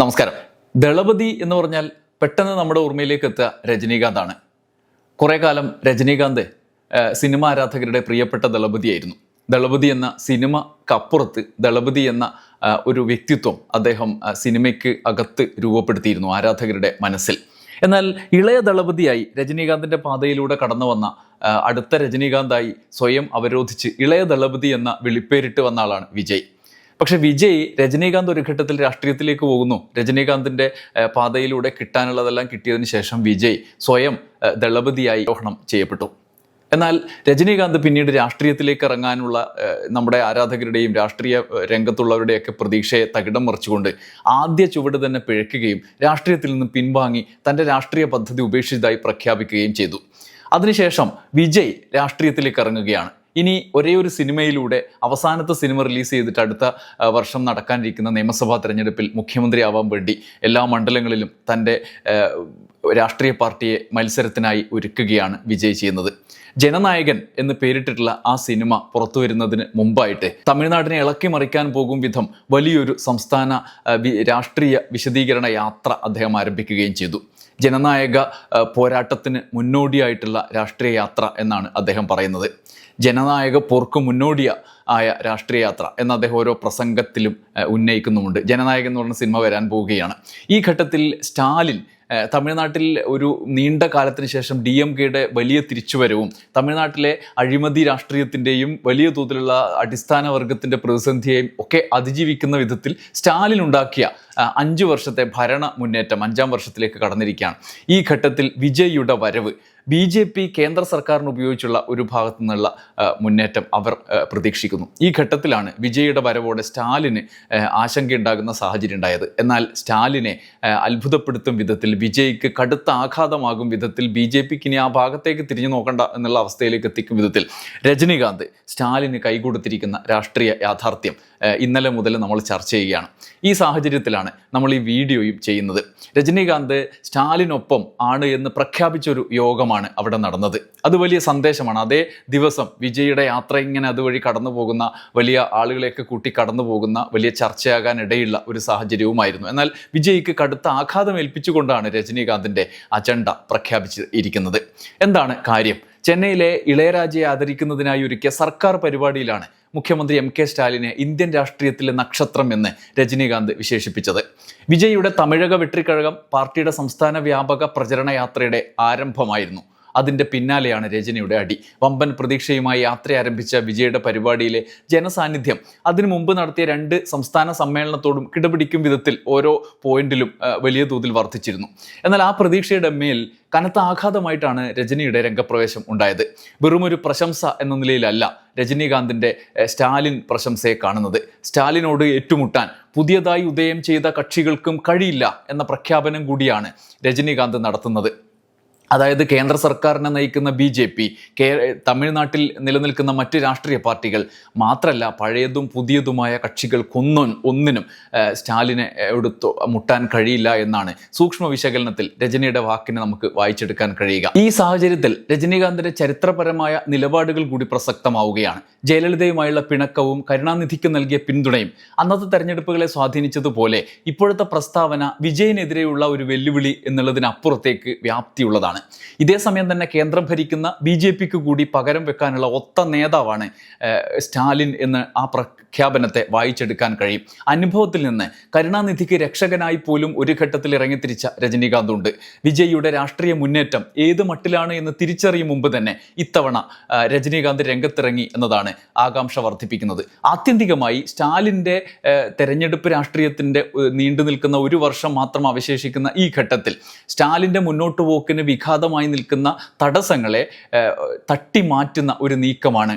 നമസ്കാരം. ദളപതി എന്ന് പറഞ്ഞാൽ പെട്ടെന്ന് നമ്മുടെ ഓർമ്മയിലേക്ക് എത്തുക രജനീകാന്താണ്. കുറേ കാലം രജനീകാന്ത് സിനിമ ആരാധകരുടെ പ്രിയപ്പെട്ട ദളപതിയായിരുന്നു. ദളപതി എന്ന സിനിമക്കപ്പുറത്ത് ദളപതി എന്ന ഒരു വ്യക്തിത്വം അദ്ദേഹം സിനിമയ്ക്ക് അകത്ത് രൂപപ്പെടുത്തിയിരുന്നു ആരാധകരുടെ മനസ്സിൽ. എന്നാൽ ഇളയ ദളപതിയായി രജനീകാന്തിന്റെ പാതയിലൂടെ കടന്നു വന്ന അടുത്ത രജനീകാന്തായി സ്വയം അവരോധിച്ച് ഇളയ ദളപതി എന്ന വിളിപ്പേരിട്ട് വന്ന ആളാണ് വിജയ്. പക്ഷെ വിജയ് രജനീകാന്ത് ഒരു ഘട്ടത്തിൽ രാഷ്ട്രീയത്തിലേക്ക് പോകുന്നു. രജനീകാന്തിന്റെ പാതയിലൂടെ കിട്ടാനുള്ളതെല്ലാം കിട്ടിയതിന് ശേഷം വിജയ് സ്വയം ദളപതിയായി ആരോഹണം ചെയ്യപ്പെട്ടു. എന്നാൽ രജനീകാന്ത് പിന്നീട് രാഷ്ട്രീയത്തിലേക്ക് ഇറങ്ങാനുള്ള നമ്മുടെ ആരാധകരുടെയും രാഷ്ട്രീയ രംഗത്തുള്ളവരുടെയൊക്കെ പ്രതീക്ഷയെ തകിടം മറിച്ചുകൊണ്ട് ആദ്യ ചുവട് തന്നെ പിഴയ്ക്കുകയും രാഷ്ട്രീയത്തിൽ നിന്ന് പിൻവാങ്ങി തന്റെ രാഷ്ട്രീയ പദ്ധതി ഉപേക്ഷിച്ചതായി പ്രഖ്യാപിക്കുകയും ചെയ്തു. അതിനുശേഷം വിജയ് രാഷ്ട്രീയത്തിലേക്ക് ഇറങ്ങുകയാണ്. ഇനി ഒരേ ഒരു സിനിമയിലൂടെ അവസാനത്തെ സിനിമ റിലീസ് ചെയ്തിട്ട് അടുത്ത വർഷം നടക്കാനിരിക്കുന്ന നിയമസഭാ തെരഞ്ഞെടുപ്പിൽ മുഖ്യമന്ത്രിയാവാൻ വേണ്ടി എല്ലാ മണ്ഡലങ്ങളിലും തന്റെ രാഷ്ട്രീയ പാർട്ടിയെ മത്സരത്തിനായി ഒരുക്കുകയാണ് വിജയ് ചെയ്യുന്നത്. ജനനായകൻ എന്ന് പേരിട്ടിട്ടുള്ള ആ സിനിമ പുറത്തു വരുന്നതിന് മുമ്പായിട്ട് തമിഴ്നാടിനെ ഇളക്കി മറിക്കാൻ പോകും വിധം വലിയൊരു സംസ്ഥാന രാഷ്ട്രീയ വിശദീകരണ യാത്ര അദ്ദേഹം ആരംഭിക്കുകയും ചെയ്തു. ജനനായക പോരാട്ടത്തിന് മുന്നോടിയായിട്ടുള്ള രാഷ്ട്രീയ യാത്ര എന്നാണ് അദ്ദേഹം പറയുന്നത്. ജനനായക പോർക്ക് മുന്നോടിയ ആയ രാഷ്ട്രീയ യാത്ര എന്ന് അദ്ദേഹം ഓരോ പ്രസംഗത്തിലും ഉന്നയിക്കുന്നുമുണ്ട്. ജനനായകൻ എന്ന് പറഞ്ഞ സിനിമ വരാൻ പോവുകയാണ്. ഈ ഘട്ടത്തിൽ സ്റ്റാലിൻ തമിഴ്നാട്ടിൽ ഒരു നീണ്ട കാലത്തിന് ശേഷം ഡി എം കെയുടെ വലിയ തിരിച്ചുവരവും തമിഴ്നാട്ടിലെ അഴിമതി രാഷ്ട്രീയത്തിന്റെയും വലിയ തോതിലുള്ള അടിസ്ഥാന വർഗത്തിന്റെ പ്രതിസന്ധിയെയും ഒക്കെ അതിജീവിക്കുന്ന വിധത്തിൽ സ്റ്റാലിൻ ഉണ്ടാക്കിയ അഞ്ച് വർഷത്തെ ഭരണ മുന്നേറ്റം അഞ്ചാം വർഷത്തിലേക്ക് കടന്നിരിക്കുകയാണ്. ഈ ഘട്ടത്തിൽ വിജയിയുടെ വരവ് ബി ജെ പി കേന്ദ്ര സർക്കാരിന് ഉപയോഗിച്ചുള്ള ഒരു ഭാഗത്തു നിന്നുള്ള മുന്നേറ്റം അവർ പ്രതീക്ഷിക്കുന്നു. ഈ ഘട്ടത്തിലാണ് വിജയിയുടെ വരവോടെ സ്റ്റാലിന് ആശങ്കയുണ്ടാകുന്ന സാഹചര്യം ഉണ്ടായത്. എന്നാൽ സ്റ്റാലിനെ അത്ഭുതപ്പെടുത്തും വിധത്തിൽ വിജയ്ക്ക് കടുത്ത ആഘാതമാകും വിധത്തിൽ ബി ജെ പിക്ക് ഇനി ആ ഭാഗത്തേക്ക് തിരിഞ്ഞു നോക്കണ്ട എന്നുള്ള അവസ്ഥയിലേക്ക് എത്തിക്കും വിധത്തിൽ രജനീകാന്ത് സ്റ്റാലിന് കൈകൊടുത്തിരിക്കുന്ന രാഷ്ട്രീയ യാഥാർത്ഥ്യം ഇന്നലെ മുതൽ നമ്മൾ ചർച്ച ചെയ്യുകയാണ്. ഈ സാഹചര്യത്തിലാണ് നമ്മൾ ഈ വീഡിയോയും ചെയ്യുന്നത്. രജനീകാന്ത് സ്റ്റാലിനൊപ്പം ആണ് എന്ന് പ്രഖ്യാപിച്ചൊരു യോഗമാണ് അവിടെ നടന്നത്. അത് വലിയ സന്ദേശമാണ്. അതേ ദിവസം വിജയുടെ യാത്ര ഇങ്ങനെ അതുവഴി കടന്നു പോകുന്ന വലിയ ആളുകളെയൊക്കെ കൂട്ടി കടന്നു പോകുന്ന വലിയ ചർച്ചയാകാൻ ഇടയുള്ള ഒരു സാഹചര്യവുമായിരുന്നു. എന്നാൽ വിജയ്ക്ക് കടുത്ത ആഘാതം ഏൽപ്പിച്ചുകൊണ്ടാണ് രജനീകാന്തിന്റെ അജണ്ട പ്രഖ്യാപിച്ചിരിക്കുന്നത്. എന്താണ് കാര്യം? ചെന്നൈയിലെ ഇളയരാജയെ ആദരിക്കുന്നതിനായി ഒരുക്കിയ സർക്കാർ പരിപാടിയിലാണ് മുഖ്യമന്ത്രി എം കെ സ്റ്റാലിനെ ഇന്ത്യൻ രാഷ്ട്രീയത്തിലെ നക്ഷത്രം എന്ന് രജനീകാന്ത് വിശേഷിപ്പിച്ചത്. വിജയിയുടെ തമിഴക വെട്രിക്കഴകം പാർട്ടിയുടെ സംസ്ഥാന വ്യാപക പ്രചരണ യാത്രയുടെ ആരംഭമായിരുന്നു. അതിന്റെ പിന്നാലെയാണ് രജനിയുടെ അടി. വമ്പൻ പ്രതീക്ഷയുമായി യാത്ര ആരംഭിച്ച വിജയുടെ പരിപാടിയിലെ ജനസാന്നിധ്യം. അതിനു മുമ്പ് നടത്തിയ രണ്ട് സംസ്ഥാന സമ്മേളനത്തോടും കിടപിടിക്കും വിധത്തിൽ ഓരോ പോയിന്റിലും വലിയ തോതിൽ വർദ്ധിച്ചിരുന്നു. എന്നാൽ ആ പ്രതീക്ഷയുടെ മേൽ കനത്ത ആഘാതമായിട്ടാണ് രജനിയുടെ രംഗപ്രവേശം ഉണ്ടായത്. വെറുമൊരു പ്രശംസ എന്ന നിലയിലല്ല രജനീകാന്തിന്റെ സ്റ്റാലിൻ പ്രശംസയെ കാണുന്നത്. സ്റ്റാലിനോട് ഏറ്റുമുട്ടാൻ പുതിയതായി ഉദയം ചെയ്ത കക്ഷികൾക്കും കഴിയില്ല എന്ന പ്രഖ്യാപനം കൂടിയാണ് രജനീകാന്ത് നടത്തുന്നത്. അതായത് കേന്ദ്ര സർക്കാരിനെ നയിക്കുന്ന ബി ജെ പി കേ തമിഴ്നാട്ടിൽ നിലനിൽക്കുന്ന മറ്റ് രാഷ്ട്രീയ പാർട്ടികൾ മാത്രമല്ല പഴയതും പുതിയതുമായ കക്ഷികൾക്കൊന്നും ഒന്നിനും സ്റ്റാലിനെ എടുത്തു മുട്ടാൻ കഴിയില്ല എന്നാണ്. സൂക്ഷ്മ വിശകലനത്തിൽ രജനിയുടെ വാക്കിനെ നമുക്ക് വായിച്ചെടുക്കാൻ കഴിയുക. ഈ സാഹചര്യത്തിൽ രജനീകാന്തിന്റെ ചരിത്രപരമായ നിലപാടുകൾ കൂടി പ്രസക്തമാവുകയാണ്. ജയലളിതയുമായുള്ള പിണക്കവും കരുണാനിധിക്ക് നൽകിയ പിന്തുണയും അന്നത്തെ തെരഞ്ഞെടുപ്പുകളെ സ്വാധീനിച്ചതുപോലെ ഇപ്പോഴത്തെ പ്രസ്താവന വിജയനെതിരെയുള്ള ഒരു വെല്ലുവിളി എന്നുള്ളതിനപ്പുറത്തേക്ക് വ്യാപ്തിയുള്ളതാണ്. ഇതേ സമയം തന്നെ കേന്ദ്രം ഭരിക്കുന്ന ബി ജെ പിക്ക് കൂടി പകരം വെക്കാനുള്ള ഒത്ത നേതാവാണ് സ്റ്റാലിൻ എന്ന് ആ പ്രഖ്യാപനത്തെ വായിച്ചെടുക്കാൻ കഴിയും. അനുഭവത്തിൽ നിന്ന് കരുണാനിധിക്ക് രക്ഷകനായി പോലും ഒരു ഘട്ടത്തിൽ ഇറങ്ങിത്തിരിച്ച രജനീകാന്ത് ഉണ്ട്. വിജയിയുടെ രാഷ്ട്രീയ മുന്നേറ്റം ഏത് മട്ടിലാണ് എന്ന് തിരിച്ചറിയും മുമ്പ് തന്നെ ഇത്തവണ രജനീകാന്ത് രംഗത്തിറങ്ങി എന്നതാണ് ആകാംക്ഷ വർദ്ധിപ്പിക്കുന്നത്. ആത്യന്തികമായി സ്റ്റാലിന്റെ തെരഞ്ഞെടുപ്പ് രാഷ്ട്രീയത്തിന്റെ നീണ്ടു നിൽക്കുന്ന ഒരു വർഷം മാത്രം അവശേഷിക്കുന്ന ഈ ഘട്ടത്തിൽ സ്റ്റാലിന്റെ മുന്നോട്ട് പോക്കിന് വിഘാതമായി നിൽക്കുന്ന തടസ്സങ്ങളെ തട്ടി മാറ്റുന്ന ഒരു നീക്കമാണ്